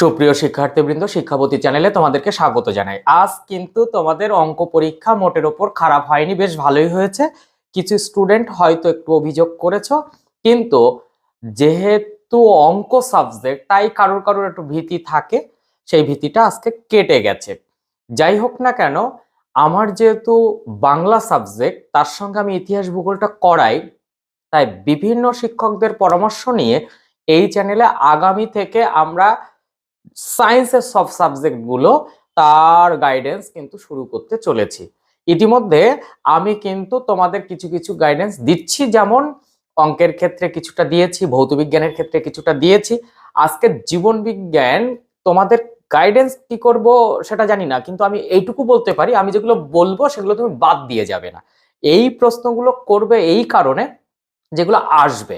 সুপ্রিয় শিক্ষার্থীবৃন্দ শিক্ষাপতি চ্যানেলে তোমাদেরকে স্বাগত জানাই। আজ কিন্তু তোমাদের অঙ্ক পরীক্ষা মোটের ওপর খারাপ হয়নি, বেশ ভালোই হয়েছে। কিছু স্টুডেন্ট হয়তো একটু অভিযোগ করেছ, কিন্তু যেহেতু অঙ্ক সাবজেক্ট, তাই কারোর কারোর একটু ভীতি থাকে, সেই ভীতিটা আজকে কেটে গেছে। যাই হোক না কেন, আমার যেহেতু বাংলা সাবজেক্ট, তার সঙ্গে আমি ইতিহাস ভূগোলটা করাই, তাই বিভিন্ন শিক্ষকদের পরামর্শ নিয়ে এই চ্যানেলে আগামী থেকে আমরা সায়েন্সের সব সাবজেক্টগুলো তার গাইডেন্স কিন্তু শুরু করতে চলেছি। ইতিমধ্যে আমি কিন্তু তোমাদের কিছু কিছু গাইডেন্স দিচ্ছি, যেমন অঙ্কের ক্ষেত্রে কিছুটা দিয়েছি, ভৌত বিজ্ঞানের ক্ষেত্রে কিছুটা দিয়েছি। আজকে জীবন বিজ্ঞান তোমাদের গাইডেন্স কি করব সেটা জানি না, কিন্তু আমি এইটুকু বলতে পারি, আমি যেগুলো বলব সেগুলো তুমি বাদ দিয়ে যাবে না। এই প্রশ্নগুলো করবে এই কারণে যেগুলো আসবে।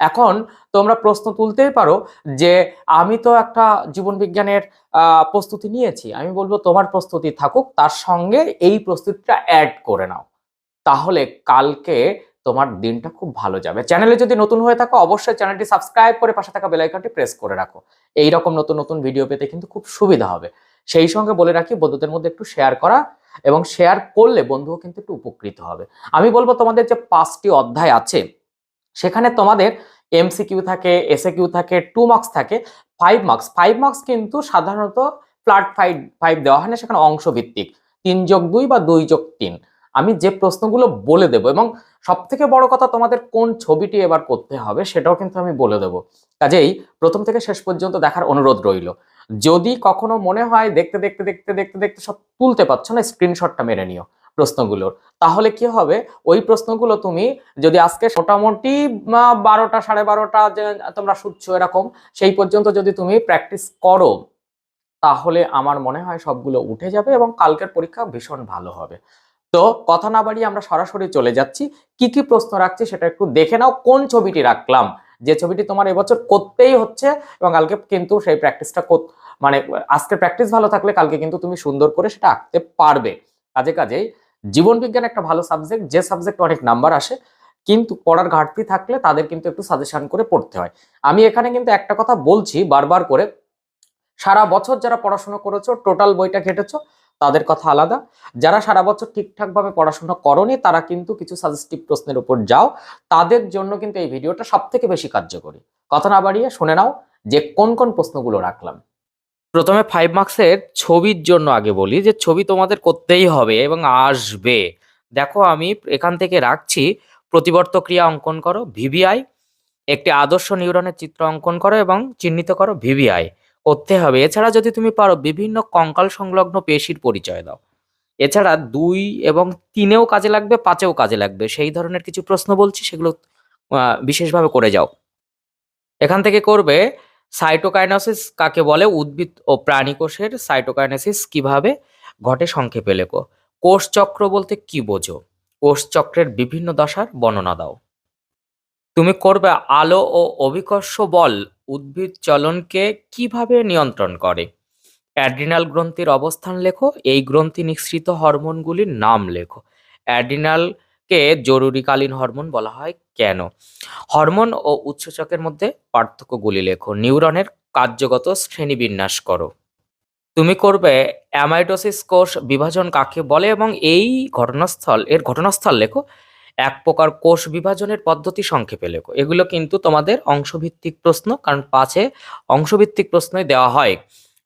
এখন তোমরা প্রশ্ন তুলতেই পারো যে আমি তো একটা জীবন বিজ্ঞানের প্রস্তুতি নিয়েছি, আমি বলব তোমার প্রস্তুতি থাকুক, তার সঙ্গে এই প্রস্তুতিটা অ্যাড করে নাও। তাহলে কালকে তোমার দিনটা খুব ভালো যাবে। চ্যানেলে যদি নতুন হয়ে থাকো, অবশ্যই চ্যানেলটি সাবস্ক্রাইব করে পাশে থাকা বেল আইকনটি প্রেস করে রাখো। এই রকম নতুন নতুন ভিডিও পেতে কিন্তু খুব সুবিধা হবে। সেই সঙ্গে বলে রাখি, বন্ধুদের মধ্যে একটু শেয়ার করা এবং শেয়ার করলে বন্ধুও কিন্তু একটু উপকৃত হবে। আমি বলব তোমাদের যে পাঁচটি অধ্যায় আছে সেখানে তোমাদের এমসিকিউ থাকে এসএ কিউ থাকে টু মার্কস থাকে ফাইভ মার্কস ফাইভ মার্কস কিন্তু সাধারণত ফ্ল্যাট ফাইভ ফাইভ দেওয়া হয় না, সেখানে অংশভিত্তিক। তিন যোগ দুই বা দুই যোগ তিন। আমি যে প্রশ্নগুলো বলে দেবো এবং সব থেকে বড় কথা তোমাদের কোন ছবিটি এবার করতে হবে সেটাও কিন্তু আমি বলে দেবো। কাজেই প্রথম থেকে শেষ পর্যন্ত দেখার অনুরোধ রইল। যদি কখনো মনে হয় দেখতে দেখতে দেখতে দেখতে দেখতে সব তুলতে পারছ না স্ক্রিনশটটা মেরে নিও। প্রশ্নগুলোর। তাহলে কি হবে? ওই প্রশ্নগুলো তুমি যদি আজকে মোটামুটি বারোটা, সাড়ে বারোটা যে তোমরা শুচ্ছ এরকম, সেই পর্যন্ত যদি তুমি প্র্যাকটিস করো, তাহলে আমার মনে হয় সবগুলো উঠে যাবে এবং কালকের পরীক্ষা ভীষণ ভালো হবে। তো কথা না বাড়িয়ে আমরা সরাসরি চলে যাচ্ছি। কি কি প্রশ্ন রাখছি সেটা একটু দেখে নাও, কোন ছবিটি রাখলাম? যে ছবিটি তোমার এবছর করতেই হচ্ছে এবং কালকে কিন্তু সেই প্র্যাকটিসটা মানে আজকে প্র্যাকটিস ভালো থাকলে কালকে কিন্তু তুমি সুন্দর করে সেটা আঁকতে পারবে। কাজে কাজেই জীবন বিজ্ঞান একটা ভালো সাবজেক্ট যে সাবজেক্ট অনেক নাম্বার আসে, কিন্তু পড়ার ঘাটতি থাকলে তাদের কিন্তু একটু সাজেশন করে পড়তে হয়। আমি এখানে কিন্তু একটা কথা বলছি বারবার করে, সারা বছর যারা পড়াশোনা করেছ টোটাল বইটা ঘেটেছো, তাদের কথা আলাদা। যারা সারা বছর ঠিকঠাকভাবে পড়াশোনা করনি, তারা কিন্তু কিছু সাজেস্টিভ প্রশ্নের উপর যাও। তাদের জন্য কিন্তু এই ভিডিওটা সব থেকে বেশি কার্যকরী। কথা না বাড়িয়ে শুনে নাও যে কোন কোন প্রশ্নগুলো রাখলাম। প্রথমে ফাইভ মার্কসের ছবির জন্য আগে বলি যে ছবি তোমাদের করতেই হবে এবং আসবে। দেখো আমি এখান থেকে রাখছি প্রতিবর্ত ক্রিয়া অঙ্কন করো ভিভিআই একটি আদর্শ নিউরনের চিত্র অঙ্কন করো এবং চিহ্নিত করো ভিভিআই করতে হবে। এছাড়া যদি তুমি পারো বিভিন্ন কঙ্কাল সংলগ্ন পেশির পরিচয় দাও। এছাড়া দুই এবং তিনেও কাজে লাগবে, পাঁচেও কাজে লাগবে। সেই ধরনের কিছু প্রশ্ন বলছি, সেগুলো বিশেষভাবে করে যাও। এখান থেকে করবে সাইটোকাইনোসিস কাকে বলে? উদ্ভিদ ও প্রাণী কোষের সাইটোকাইনোসিস কীভাবে ঘটে সংক্ষেপে লেখো। কোষ চক্র বলতে কি বোঝো? কোষ চক্রের বিভিন্ন দশার বর্ণনা দাও। তুমি করবে আলো ও অভিকর্ষ বল উদ্ভিদ চলনকে কীভাবে নিয়ন্ত্রণ করে? অ্যাড্রিনাল গ্রন্থির অবস্থান লেখো। এই গ্রন্থি নিঃসৃত হরমোনগুলির নাম লেখো। অ্যাড্রিনালকে জরুরিকালীন হরমোন বলা হয় কেন? হরমোন ও উৎসেচকের মধ্যে পার্থক্যগুলি লেখো। নিউরনের কার্যগত শ্রেণীবিন্যাস করো। তুমি করবে অ্যামাইটোসিস কোষ বিভাজন কাকে বলে এবং এই ঘটনাস্থল, এর ঘটনাস্থল লেখো, এক প্রকার কোষ বিভাজনের পদ্ধতি সংক্ষেপে লেখো। এগুলো কিন্তু তোমাদের অংশভিত্তিক প্রশ্ন, কারণ পাঁচে অংশভিত্তিক প্রশ্নই দেওয়া হয়।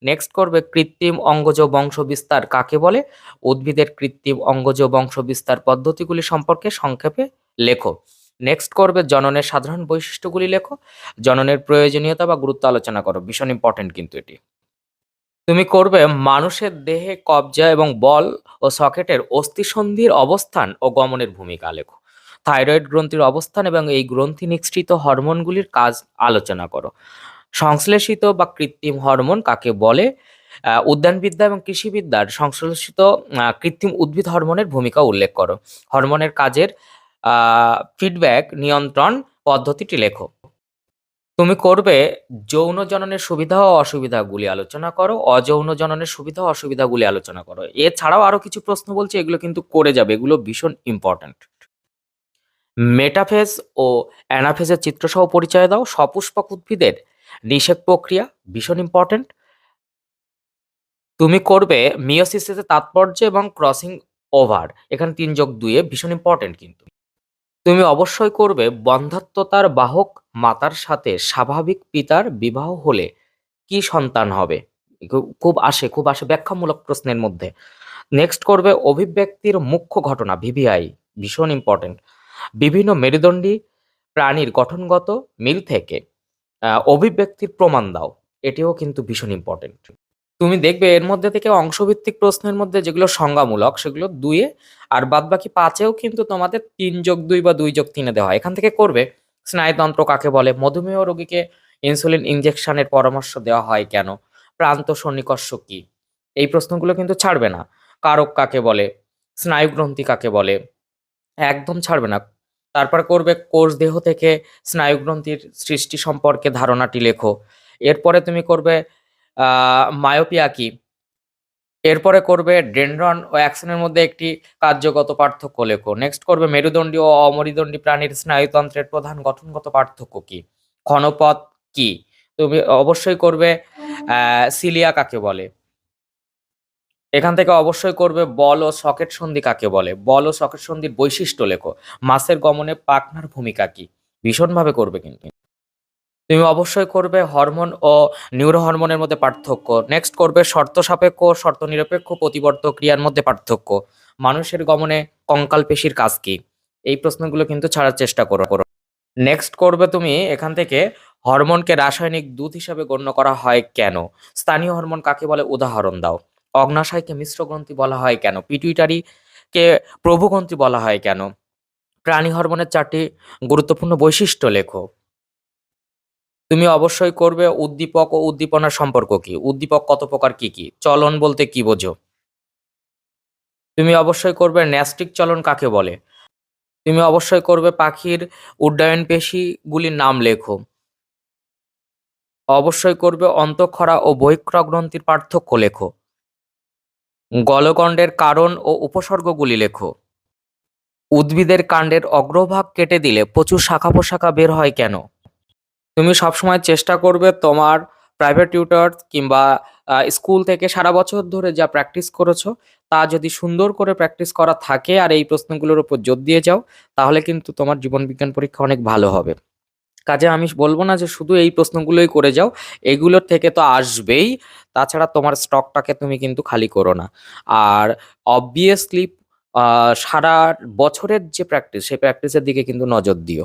নেক্সট করবে কৃত্রিম অঙ্গজ বংশ বিস্তার কাকে বলে? উদ্ভিদের কৃত্রিম অঙ্গজ বংশ বিস্তার পদ্ধতিগুলি সম্পর্কে সংক্ষেপে লেখো। নেক্সট করবে জননের সাধারণ বৈশিষ্ট্যগুলি লেখো। জননের প্রয়োজনীয়তা বা গুরুত্ব আলোচনা করো। ভীষণ ইম্পর্টেন্ট কিন্তু এটি। তুমি করবে মানুষের দেহে কবজা এবং বল ও সকেটের অস্থিসন্ধির অবস্থান ও গমনের ভূমিকা লেখো। থাইরয়েড গ্রন্থির অবস্থান এবং এই গ্রন্থি নিঃসৃত হরমোনগুলির কাজ আলোচনা করো। সংশ্লেষিত বা কৃত্রিম হরমোন কাকে বলে? উদ্যানবিদ্যা এবং কৃষিবিদ্যার সংশ্লেষিত কৃত্রিম উদ্ভিদ হরমোনের ভূমিকা উল্লেখ করো। হরমোনের কাজের ফিডব্যাক নিয়ন্ত্রণ পদ্ধতিটি লেখো। তুমি করবে যৌন জননের সুবিধা ও অসুবিধাগুলি আলোচনা করো, অযৌন জননের সুবিধা ও অসুবিধাগুলি আলোচনা করো। এছাড়াও আরও কিছু প্রশ্ন বলছে, এগুলো কিন্তু করে যাবে, এগুলো ভীষণ ইম্পর্ট্যান্ট মেটাফেজ ও অ্যানাফেজের চিত্রসহ পরিচয় দাও। সপুষ্পক উদ্ভিদের নিষেক প্রক্রিয়া ভীষণ ইম্পর্ট্যান্ট তুমি করবে মিওসিসের তাৎপর্য এবং ক্রসিং ওভার এখানে তিন যোগ দুইয়ে ভীষণ ইম্পর্টেন্ট কিন্তু। তুমি অবশ্যই করবে বন্ধাত্মতার বাহক মাতার সাথে স্বাভাবিক পিতার বিবাহ হলে কি সন্তান হবে? খুব আসে খুব আসে ব্যাখ্যামূলক প্রশ্নের মধ্যে। নেক্সট করবে অভিব্যক্তির মুখ্য ঘটনা ভিভিআই ভীষণ ইম্পর্টেন্ট বিভিন্ন মেরুদণ্ডী প্রাণীর গঠনগত মিল থেকে। অভিব্যক্তির প্রমাণ দাও। এটিও কিন্তু ভীষণ ইম্পর্টেন্ট তুমি দেখবে এর মধ্যে থেকে অংশভিত্তিক প্রশ্নের মধ্যে যেগুলো সংজ্ঞামূলক, সেগুলো দুইয়ে আর বাদ বাকি পাঁচেও কিন্তু তোমাদের তিন যোগ দুই বা দুই যোগ তিনে দেওয়া হয়। এখান থেকে করবে, স্নায়ুতন্ত্র কাকে বলে, মধুমেহ রোগীকে ইনসুলিন ইনজেকশনের পরামর্শ দেওয়া হয় কেন, প্রান্ত সন্নিকর্ষ কি, এই প্রশ্নগুলো কিন্তু ছাড়বে না। কারক কাকে বলে, স্নায়ুগ্রন্থি কাকে বলে, একদম ছাড়বে না। তারপর করবে কোষ দেহ থেকে স্নায়ুগ্রন্থির সৃষ্টি সম্পর্কে ধারণাটি লেখো। এরপরে তুমি করবে মায়োপিয়া কি? এরপরে করবে ডেনড্রন ও অ্যাকশনের মধ্যে একটি কার্যগত পার্থক্য লেখো। নেক্সট করবে মেরুদণ্ডী ও অমেরুদণ্ডী প্রাণীর স্নায়ুতন্ত্রের প্রধান গঠনগত পার্থক্য কি? ক্ষণপথ কি? তুমি অবশ্যই করবে সিলিয়া কাকে বলে? এখান থেকে অবশ্যই করবে বল ও সকেট সন্ধি কাকে বলে? বল ও সকেট সন্ধির বৈশিষ্ট্য লেখো। মাছের গমনে পাখনার ভূমিকা কি? ভীষণভাবে করবে কিন্তু। তুমি অবশ্যই করবে হরমোন ও নিউরো হরমোনের মধ্যে পার্থক্য। নেক্সট করবে শর্ত সাপেক্ষ শর্ত নিরপেক্ষ প্রতিবর্ত ক্রিয়ার মধ্যে পার্থক্য। মানুষের গমনে কঙ্কাল পেশির কাজ কি? এই প্রশ্নগুলো কিন্তু ছাড়ার চেষ্টা করো করো। নেক্সট করবে তুমি এখান থেকে হরমোনকে রাসায়নিক দূত হিসাবে গণ্য করা হয় কেন? স্থানীয় হরমোন কাকে বলে? উদাহরণ দাও। অগ্নাশয়কে মিশ্র গ্রন্থি বলা হয় কেন? পিটুইটারি কে প্রভুগ্রন্থি বলা হয় কেন? প্রাণী হরমোনের চারটি গুরুত্বপূর্ণ বৈশিষ্ট্য লেখো। তুমি অবশ্যই করবে উদ্দীপক ও উদ্দীপনার সম্পর্ক কি? উদ্দীপক কত প্রকার কি কি? চলন বলতে কি বোঝো? তুমি অবশ্যই করবে ন্যাস্টিক চলন কাকে বলে? তুমি অবশ্যই করবে পাখির উড্ডয়ন পেশিগুলির নাম লেখো। অবশ্যই করবে অন্তঃক্ষরা ও বহিঃক্ষরা গ্রন্থির পার্থক্য লেখো। গলগণ্ডের কারণ ও উপসর্গগুলি লেখো। উদ্ভিদের কাণ্ডের অগ্রভাগ কেটে দিলে প্রচুর শাখা পোশাখা বের হয় কেন? তুমি সবসময় চেষ্টা করবে তোমার প্রাইভেট টিউটর কিংবা স্কুল থেকে সারা বছর ধরে যা প্র্যাকটিস করেছ, তা যদি সুন্দর করে প্র্যাকটিস করা থাকে আর এই প্রশ্নগুলোর উপর জোর দিয়ে যাও, তাহলে কিন্তু তোমার জীবন বিজ্ঞান পরীক্ষা অনেক ভালো হবে। কাজে আমি বলব না যে শুধু এই প্রশ্নগুলোই করে যাও, এগুলোর থেকে তো আসবেই। তাছাড়া তোমার স্টকটাকে তুমি কিন্তু খালি করো না। আর অবভিয়াসলি সারা বছরের যে প্র্যাকটিস সেই প্র্যাকটিসের দিকে কিন্তু নজর দিও।